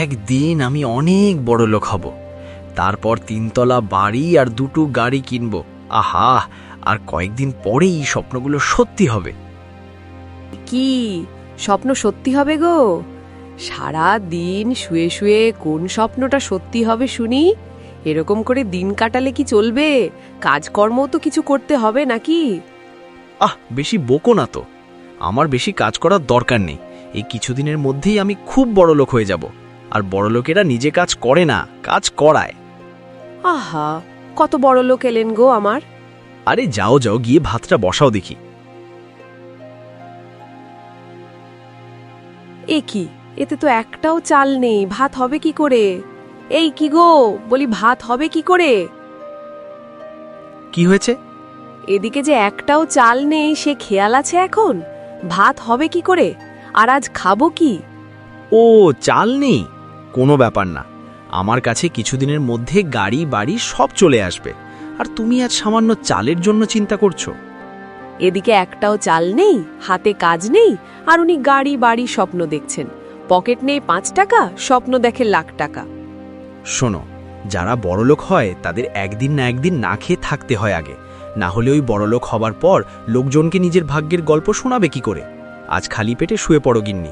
একদিন আমি অনেক বড় লোক হব। তারপর তিনতলা বাড়ি আর দুটো গাড়ি কিনব। আহা আর কয়েকদিন পরেই স্বপ্নগুলো সত্যি হবে। কি? স্বপ্ন সত্যি হবে গো? সারা দিন শুয়ে শুয়ে কোন স্বপ্নটা সত্যি হবে শুনি? এরকম করে দিন কাটালে কি চলবে? কাজকর্মও তো কিছু করতে হবে নাকি? আহ বেশি বকো না তো। আমার বেশি কাজ করার দরকার নেই। এই কিছুদিনের মধ্যেই আমি খুব বড় লোক হয়ে যাব। আর বড় লোকেরা নিজে কাজ করে না কাজ করায়। আহা কত বড় লোক এলেন গো আমার। আরে যাও যাও গিয়ে ভাতটা বসাও দেখি। এ কি এতে তো একটাও চাল নেই ভাত হবে কি করে? এই কি গো বলি ভাত হবে কি করে? কি হয়েছে? এদিকে যে একটাও চাল নেই সে খেয়াল আছে এখন? ভাত হবে কি করে? আর আজ খাব কি? ও চাল নেই? কোনো ব্যাপার না। আমার কাছে কিছুদিনের মধ্যে গাড়ি বাড়ি সব চলে আসবে। আর তুমি আজ সামান্য চালের জন্য চিন্তা করছ। এদিকে একটাও চাল নেই হাতে কাজ নেই আর উনি গাড়ি বাড়ি স্বপ্ন দেখছেন। পকেট নেই পাঁচ টাকা স্বপ্ন দেখে লাখ টাকা। শোনো যারা বড়লোক হয় তাদের একদিন না একদিন না খেয়ে থাকতে হয় আগে। না হলে ওই বড়লোক হবার পর লোকজনকে নিজের ভাগ্যের গল্প শোনাবে কি করে? আজ খালি পেটে শুয়ে পড়ো গিন্নি।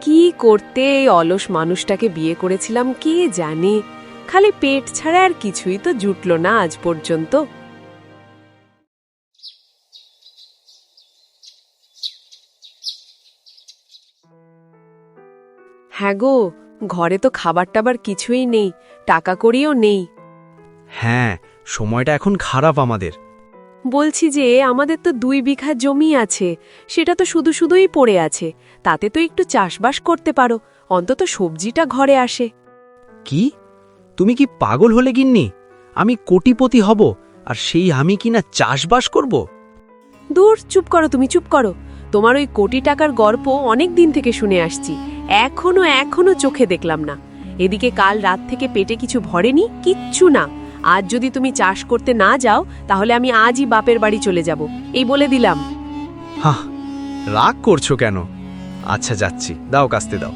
কি করতে এই অলস মানুষটাকে বিয়ে করেছিলাম কে জানে? খালি পেট ছাড়া আর কিছুই তো জুটল না আজ পর্যন্ত। হ্যাঁ গো, ঘরে তো খাবার টাবার কিছুই নেই, টাকা করিও নেই। হ্যাঁ সময়টা এখন খারাপ আমাদের। বলছি যে আমাদের তো দুই বিঘা জমি আছে। সেটা তো শুধু শুধুই পড়ে আছে। তাতে তো একটু চাষবাস করতে পারো। অন্তত সবজিটা ঘরে আসে। কি? তুমি কি পাগল হলে গিন্নি? আমি কোটিপতি হব আর সেই আমি কিনা চাষবাস করব? দূর চুপ করো তুমি চুপ করো। তোমার ওই কোটি টাকার গল্প অনেক দিন থেকে শুনে আসছি। এখনও এখনও চোখে দেখলাম না। এদিকে কাল রাত থেকে পেটে কিছু ভরেনি কিচ্ছু না। আজ যদি তুমি চাষ করতে না যাও, তাহলে আমি আজই বাপের বাড়ি চলে যাব। এই বলে দিলাম। হাহ, রাগ করছ কেন? আচ্ছা যাচ্ছি। দাও, কাস্তে দাও।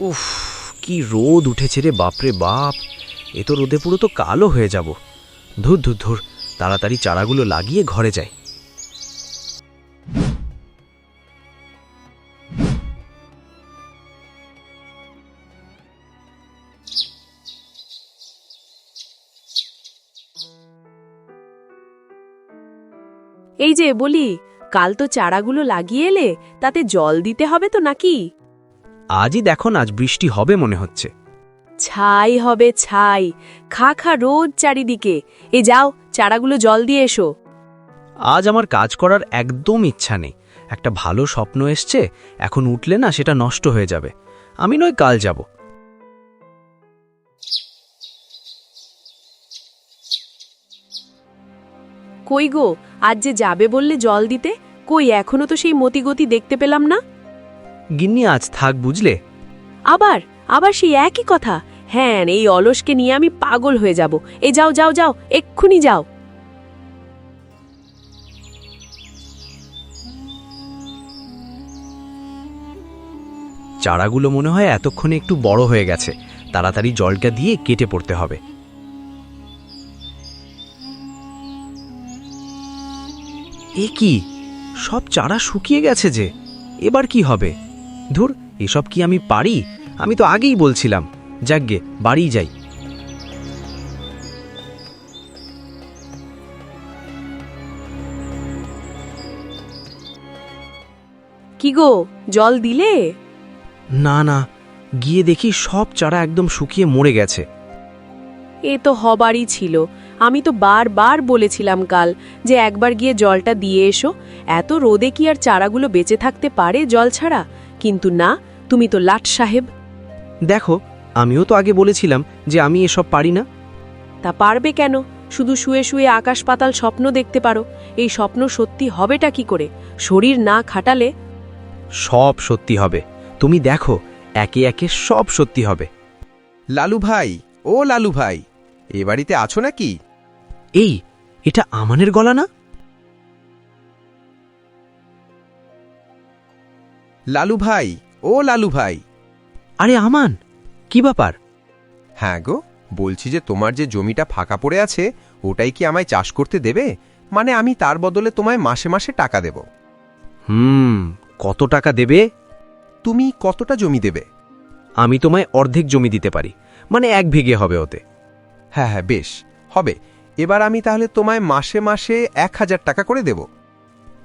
উফ, কি রোদ উঠেছে রে বাপরে বাপ। এ তো রোদে পুরো তো কালো হয়ে যাব। ধুর ধুর ধুর, তাড়াতাড়ি চারাগুলো লাগিয়ে ঘরে যাই। এই যে বলি কাল তো চারাগুলো লাগিয়ে এলে তাতে জল দিতে হবে তো নাকি? আজই দেখো না আজ বৃষ্টি হবে মনে হচ্ছে। ছাই হবে ছাই খা খা রোদ চারিদিকে। এ যাও চারাগুলো জল দিয়ে এসো। আজ আমার কাজ করার একদম ইচ্ছা নেই। একটা ভালো স্বপ্ন এসছে এখন উঠলে না সেটা নষ্ট হয়ে যাবে। আমি নয় কাল যাব। কই গো? আজ যে যাবে বললে জল দিতে? কই এখনও তো সেই মতিগতি দেখতে পেলাম না। গিন্নি আজ থাক বুঝলে? আবার? আবার সেই একই কথা? হ্যাঁ এই অলসকে নিয়ে আমি পাগল হয়ে যাব। এই যাও যাও যাও এক্ষুনি যাও। চারাগুলো মনে হয় এতক্ষণে একটু বড় হয়ে গেছে। তাড়াতাড়ি জলটা দিয়ে কেটে পড়তে হবে। এ কি? সব চারা শুকিয়ে গেছে যে। এবার কি হবে? ধুর এসব কি আমি পারি? আমি তো আগেই বলছিলাম। যাকগে বাড়ি যাই। কি গো জল দিলে? না না গিয়ে দেখি সব চারা একদম শুকিয়ে মরে গেছে। এ তো হবারই ছিল। আমি তো বারবার বলেছিলাম কাল যে একবার গিয়ে জলটা দিয়ে এসো। এত রোদে কি আর চারাগুলো বেঁচে থাকতে পারে জল ছাড়া? কিন্তু না তুমি তো লাট সাহেব। দেখো আমিও তো আগে বলেছিলাম যে আমি এসব পারি না। তা পারবে কেন? শুধু শুয়ে শুয়ে আকাশ পাতাল স্বপ্ন দেখতে পারো। এই স্বপ্ন সত্যি হবেটা কি করে? শরীর না খাটালে? সব সত্যি হবে। তুমি দেখো একে একে সব সত্যি হবে। লালু ভাই ও লালু ভাই। এ বাড়িতে আছো নাকি? এই এটা আমানের গলা না? লালু ভাই ও লালু ভাই। আরে আমান কি ব্যাপার? হ্যাঁ গো বলছি যে তোমার যে জমিটা ফাঁকা পড়ে আছে ওটাই কি আমায় চাষ করতে দেবে? মানে আমি তার বদলে তোমায় মাসে মাসে টাকা দেব। হুম কত টাকা দেবে? তুমি কতটা জমি দেবে? আমি তোমায় অর্ধেক জমি দিতে পারি মানে এক ভিগে হবে ওতে। হ্যাঁ হ্যাঁ বেশ। হবে। এবার আমি তাহলে তোমায় মাসে মাসে এক হাজার টাকা করে দেব।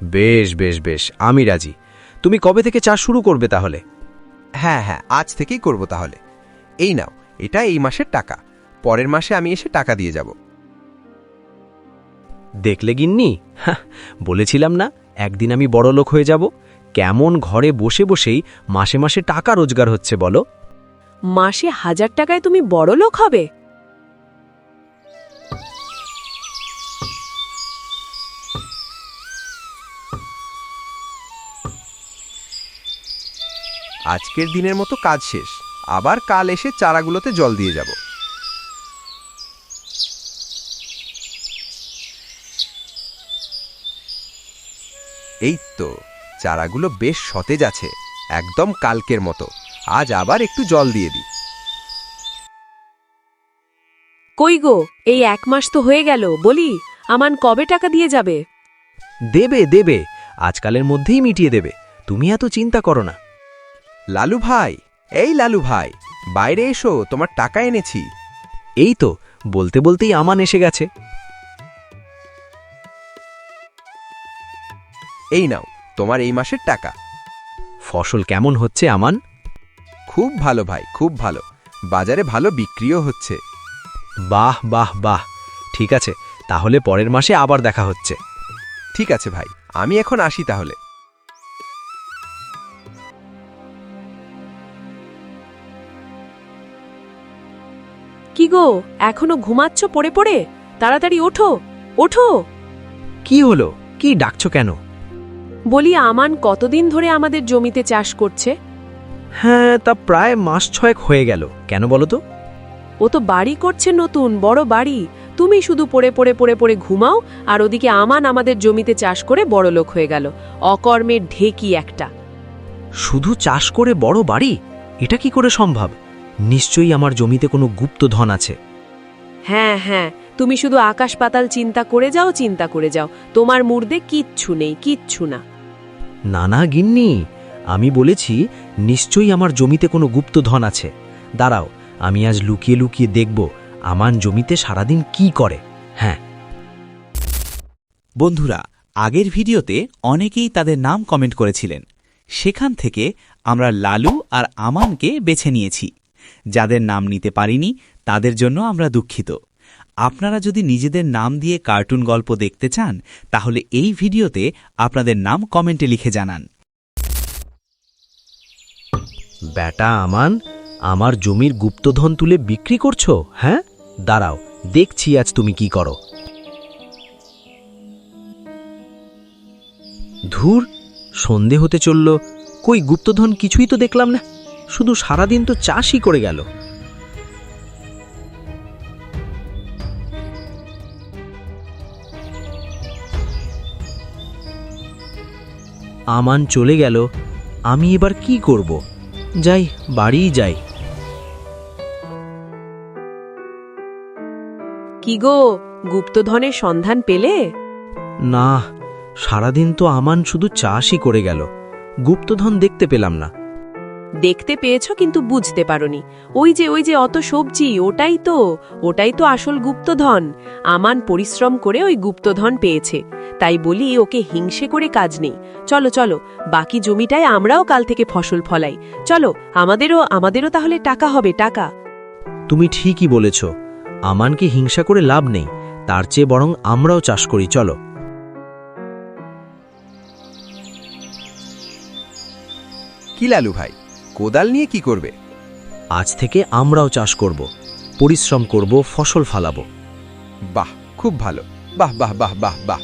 বেশ বেশ বেশ। আমি রাজি। তুমি কবে থেকে চাষ শুরু করবে তাহলে? হ্যাঁ হ্যাঁ আজ থেকেই করব তাহলে। এই নাও এটা এই মাসের টাকা। পরের মাসে আমি এসে টাকা দিয়ে যাব। দেখলে গিন্নি? বলেছিলাম না একদিন আমি বড় লোক হয়ে যাব। কেমন ঘরে বসে বসেই মাসে মাসে টাকা রোজগার হচ্ছে বলো। মাসে হাজার টাকায় তুমি বড় লোক হবে? আজকের দিনের মতো কাজ শেষ। আবার কাল এসে চারাগুলোতে জল দিয়ে যাব। এই তো চারাগুলো বেশ সতেজ আছে একদম কালকের মতো। আজ আবার একটু জল দিয়ে দিই। কই গো এই এক মাস তো হয়ে গেল বলি আমান কবে টাকা দিয়ে যাবে? দেবে দেবে আজকালের মধ্যেই মিটিয়ে দেবে। তুমি এত চিন্তা করো না। লালু ভাই, এই লালু ভাই, বাইরে এসো, তোমার টাকা এনেছি। এই তো, বলতে বলতেই আমান এসে গেছে। এই নাও, তোমার এই মাসের টাকা। ফসল কেমন হচ্ছে, আমান? খুব ভালো ভাই, খুব ভালো। বাজারে ভালো বিক্রিও হচ্ছে। বাহ বাহ বাহ। ঠিক আছে, তাহলে পরের মাসে আবার দেখা হচ্ছে। ঠিক আছে ভাই, আমি এখন আসি তাহলে। কি গো এখনও ঘুমাচ্ছ পড়ে পড়ে? তাড়াতাড়ি ওঠো ওঠো। কি হলো? কি ডাকছো কেন? বলি আমান কতদিন ধরে আমাদের জমিতে চাষ করছে? হ্যাঁ তা প্রায় মাস ছয়েক হয়ে গেল। কেন বলো তো? ও তো বাড়ি করছে নতুন বড় বাড়ি। তুমি শুধু পড়ে পড়ে পড়ে পড়ে ঘুমাও আর ওদিকে আমান আমাদের জমিতে চাষ করে বড় লোক হয়ে গেল। অকর্মের ঢেকি একটা। শুধু চাষ করে বড় বাড়ি? এটা কি করে সম্ভব? নিশ্চয়ই আমার জমিতে কোনো গুপ্ত ধন আছে। হ্যাঁ হ্যাঁ তুমি শুধু আকাশ পাতাল চিন্তা করে যাও চিন্তা করে যাও। তোমার মুর্দে কিচ্ছু নেই কিচ্ছু না। না না গিন্নি আমি বলেছি নিশ্চয়ই আমার জমিতে কোনো গুপ্ত ধন আছে। দাঁড়াও আমি আজ লুকিয়ে লুকিয়ে দেখব আমার জমিতে সারাদিন কি করে। হ্যাঁ। বন্ধুরা আগের ভিডিওতে অনেকেই তাদের নাম কমেন্ট করেছিলেন। সেখান থেকে আমরা লালু আর আমানকে বেছে নিয়েছি। যাদের নাম নিতে পারিনি, তাদের জন্য আমরা দুঃখিত। আপনারা যদি নিজেদের নাম দিয়ে কার্টুন গল্প দেখতে চান, তাহলে এই ভিডিওতে আপনাদের নাম কমেন্টে লিখে জানান। ব্যাটা আমান, আমার জমির গুপ্তধন তুলে বিক্রি করছ হ্যাঁ? দাঁড়াও, দেখছি আজ তুমি কি করো। ধুর, সন্ধে হতে চলল, কই গুপ্তধন কিছুই তো দেখলাম না। শুধু সারাদিন তো চাষই করে গেল। আমান চলে গেল আমি এবার কি করব? যাই বাড়িই যাই। কি গো গুপ্তধনের সন্ধান পেলে? না সারাদিন তো আমান শুধু চাষই করে গেল। গুপ্তধন দেখতে পেলাম না। দেখতে পেয়েছ কিন্তু বুঝতে পারোনি। ওই যে ওই যে অত সবজি ওটাই তো ওটাই তো আসল গুপ্তধন। আমান পরিশ্রম করে ওই গুপ্তধন পেয়েছে। তাই বলি ওকে হিংসে করে কাজ নেই। চলো চলো বাকি জমিটায় আমরাও কাল থেকে ফসল ফলাই। চলো আমাদেরও আমাদেরও তাহলে টাকা হবে টাকা। তুমি ঠিকই বলেছ। আমানকে হিংসা করে লাভ নেই। তার চেয়ে বরং আমরাও চাষ করি চলো। কি লালু ভাই? কোদাল নিয়ে কি করবে? আজ থেকে আমরাও চাষ করব পরিশ্রম করব ফসল ফালাবো। বাহ খুব ভালো। বাহ বাহ বাহ বাহ বাহ।